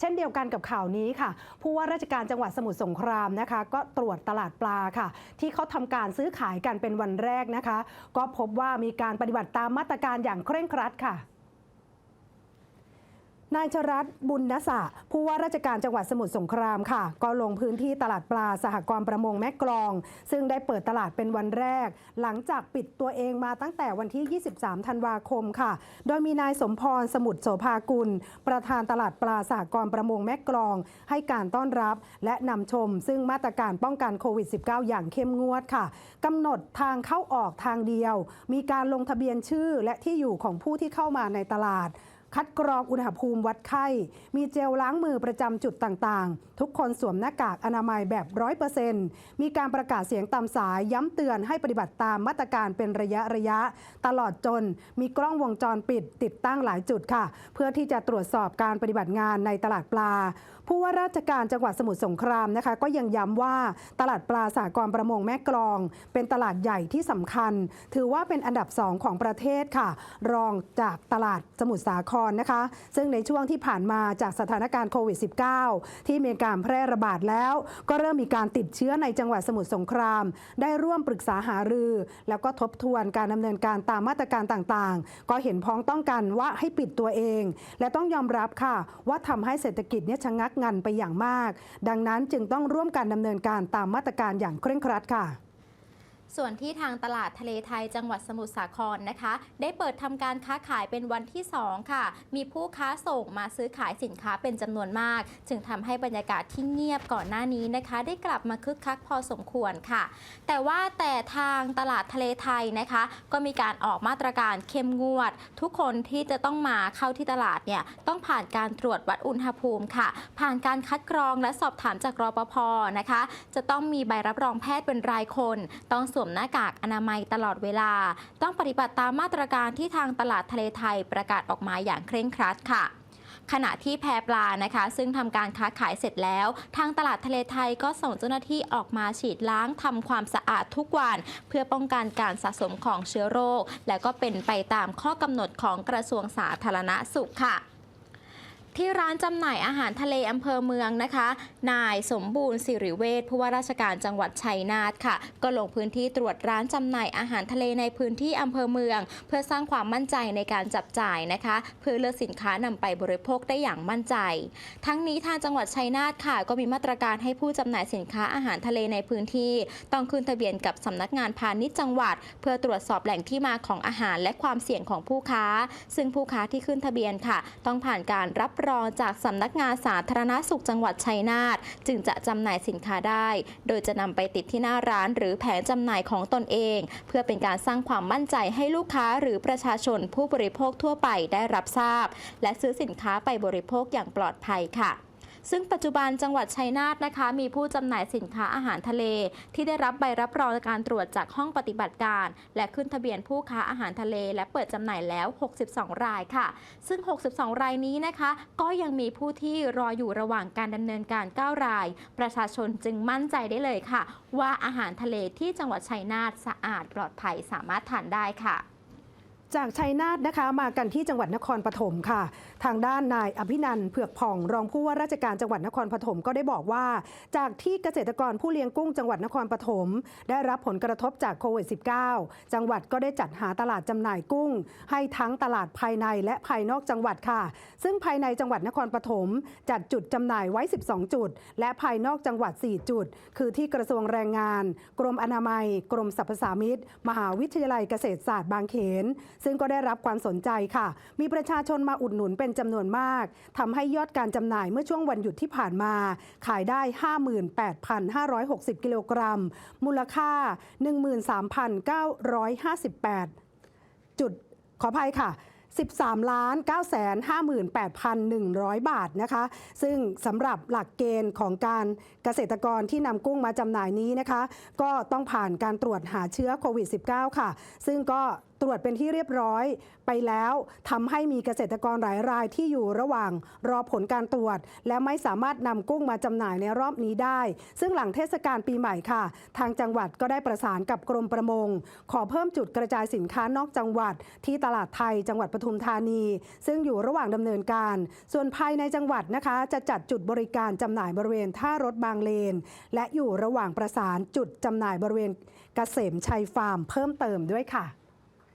เช่นเดียวกันกับข่าวนี้ค่ะผู้ว่าราชการจังหวัดสมุทรสงครามนะคะ ก็ตรวจตลาดปลาค่ะ ที่เขาทำการซื้อขายกันเป็นวันแรกนะคะ ก็พบว่ามีการปฏิบัติตามมาตรการอย่างเคร่งครัดค่ะ นายชรัตบุญนสะผู้ว่าราชการจังหวัดสมุทรสงครามค่ะ ก็ลงพื้นที่ตลาดปลาสหกรณ์ประมงแม่กลอง ซึ่งได้เปิดตลาดเป็นวันแรก หลังจากปิดตัวเองมาตั้งแต่วันที่ 23 ธันวาคมค่ะ โดยมีนายสมพรสมุทรโสภากุล ประธานตลาดปลาสหกรณ์ประมงแม่กลอง ให้การต้อนรับและนำชม ซึ่งมาตรการป้องกันโควิด -19 อย่างเข้มงวดค่ะกำหนดทางเข้าออกทางเดียว มีการลงทะเบียนชื่อและที่อยู่ของผู้ที่เข้ามาในตลาด คัดกรองอุณหภูมิวัดไข้ มีเจลล้างมือประจำจุดต่างๆ ทุกคนสวมหน้ากากอนามัยแบบร้อยเปอร์เซ็นต์มีการประกาศเสียงตามสายย้ำเตือนให้ปฏิบัติตามมาตรการเป็นระยะระยะ ตลอดจนมีกล้องวงจรปิดติดตั้งหลายจุดค่ะ เพื่อที่จะตรวจสอบการปฏิบัติงานในตลาดปลา ผู้ว่าราชการจังหวัดสมุทรสงครามนะคะ ก็ยังย้ำว่าตลาดปลาสากรประมงแม่กลอง เป็นตลาดใหญ่ที่สำคัญ ถือว่าเป็นอันดับสองของประเทศค่ะ รองจากตลาดสมุทรสาครนะคะ ซึ่งในช่วงที่ผ่านมาจากสถานการณ์โควิด -19 ที่มีการแพร่ระบาดแล้ว ก็เริ่มมีการติดเชื้อในจังหวัดสมุทรสงคราม ได้ร่วมปรึกษาหารือ แล้วก็ทบทวนการดำเนินการตามมาตรการต่างๆ ก็เห็นพ้องต้องกันว่าให้ปิดตัวเอง และต้องยอมรับค่ะ ว่าทำให้เศรษฐกิจเนี่ยชะงักงันไปอย่างมาก ดังนั้นจึงต้องร่วมกันดำเนินการตามมาตรการอย่างเคร่งครัดค่ะ ส่วนที่ทางตลาดทะเลไทยจังหวัดสมุทรสาครนะคะ ได้เปิดทำการค้าขายเป็นวันที่ 2 ค่ะ มีผู้ค้าส่งมาซื้อขายสินค้าเป็นจำนวนมาก จึงทำให้บรรยากาศที่เงียบก่อนหน้านี้นะคะ ได้กลับมาคึกคักพอสมควรค่ะ แต่ว่าแต่ทางตลาดทะเลไทยนะคะ ก็มีการออกมาตรการเข้มงวด ทุกคนที่จะต้องมาเข้าที่ตลาดเนี่ยต้องผ่านการตรวจวัดอุณหภูมิค่ะ ผ่านการคัดกรองและสอบถามจากรปภนะคะ จะต้องมีใบรับรองแพทย์เป็นรายคน ต้องสวมหน้ากากอนามัยตลอดเวลา ต้องปฏิบัติตามมาตรการที่ทางตลาดทะเลไทยประกาศออกมาอย่างเคร่งครัดค่ะขณะที่แพปลานะคะ ซึ่งทำการค้าขายเสร็จแล้ว ทางตลาดทะเลไทยก็ส่งเจ้าหน้าที่ออกมาฉีดล้างทำความสะอาดทุกวัน เพื่อป้องกันการสะสมของเชื้อโรค และก็เป็นไปตามข้อกำหนดของกระทรวงสาธารณสุขค่ะ ที่ร้านจำหน่ายอาหารทะเลอำเภอเมืองนะคะ นายสมบูรณ์สิริเวชผู้ว่าราชการจังหวัดชัยนาทค่ะ ก็ลงพื้นที่ตรวจร้านจำหน่ายอาหารทะเลในพื้นที่อำเภอเมือง เพื่อสร้างความมั่นใจในการจับจ่ายนะคะ เพื่อเลือกสินค้านำไปบริโภคได้อย่างมั่นใจ ทั้งนี้ทางจังหวัดชัยนาทค่ะ ก็มีมาตรการให้ผู้จำหน่ายสินค้าอาหารทะเลในพื้นที่ ต้องขึ้นทะเบียนกับสำนักงานพาณิชย์จังหวัด เพื่อตรวจสอบแหล่งที่มาของอาหารและความเสี่ยงของผู้ค้า ซึ่งผู้ค้าที่ขึ้นทะเบียนค่ะ ต้องผ่านการรับรองจากสำนักงานสาธารณสุขจังหวัดชัยนาทจึงจะจำหน่ายสินค้าได้ โดยจะนำไปติดที่หน้าร้านหรือแผงจำหน่ายของตนเอง เพื่อเป็นการสร้างความมั่นใจให้ลูกค้าหรือประชาชนผู้บริโภคทั่วไปได้รับทราบ และซื้อสินค้าไปบริโภคอย่างปลอดภัยค่ะ ซึ่งปัจจุบันจังหวัดชัยนาทนะคะ มีผู้จำหน่ายสินค้าอาหารทะเล ที่ได้รับใบรับรองการตรวจจากห้องปฏิบัติการ และขึ้นทะเบียนผู้ค้าอาหารทะเล และเปิดจำหน่ายแล้ว 62 รายค่ะ ซึ่ง 62 รายนี้นะคะ ก็ยังมีผู้ที่รออยู่ระหว่างการดำเนินการ 9 ราย ประชาชนจึงมั่นใจได้เลยค่ะ ว่าอาหารทะเลที่จังหวัดชัยนาทสะอาดปลอดภัยสามารถทานได้ค่ะ จากชัยนาทนะคะมากันที่จังหวัดนครปฐมค่ะ ทางด้านนายอภินันเผือกผ่องรองผู้ว่าราชการจังหวัดนครปฐมก็ได้บอกว่า จากที่เกษตรกรผู้เลี้ยงกุ้งจังหวัดนครปฐมได้รับผลกระทบจากโควิด -19 จังหวัดก็ได้จัดหาตลาดจำหน่ายกุ้ง ให้ทั้งตลาดภายในและภายนอกจังหวัดค่ะ ซึ่งภายในจังหวัดนครปฐมจัดจุดจำหน่ายไว้ 12 จุด และภายนอกจังหวัด 4 จุด คือที่กระทรวงแรงงาน กรมอนามัย กรมสรรพสามิตมหาวิทยาลัยเกษตรศาสตร์บางเขนซึ่งก็ได้รับความสนใจค่ะ มีประชาชนมาอุดหนุนเป็นจำนวนมากทำให้ยอดการจำหน่ายเมื่อช่วงวันหยุดที่ผ่านมา ขายได้ 58,560 กิโลกรัม มูลค่า 13,958จุดขออภัยค่ะ13ล้าน9แสน58,100 บาทนะคะ ซึ่งสำหรับหลักเกณฑ์ของการเกษตรกรที่นำกุ้งมาจำหน่ายนี้นะคะ ก็ต้องผ่านการตรวจหาเชื้อโควิด -19 ค่ะ ซึ่งก็ ตรวจเป็นที่เรียบร้อยไปแล้วทำให้มีเกษตรกรหลายรายที่อยู่ระหว่างรอผลการตรวจ และไม่สามารถนำกุ้งมาจำหน่ายในรอบนี้ได้ ซึ่งหลังเทศกาลปีใหม่ค่ะ ทางจังหวัดก็ได้ประสานกับกรมประมง ขอเพิ่มจุดกระจายสินค้านอกจังหวัด ที่ตลาดไทยจังหวัดปทุมธานี ซึ่งอยู่ระหว่างดำเนินการ ส่วนภายในจังหวัดนะคะ จะจัดจุดบริการจำหน่ายบริเวณท่ารถบางเลน และอยู่ระหว่างประสานจุดจำหน่ายบริเวณเกษมชัยฟาร์มเพิ่มเติมด้วยค่ะ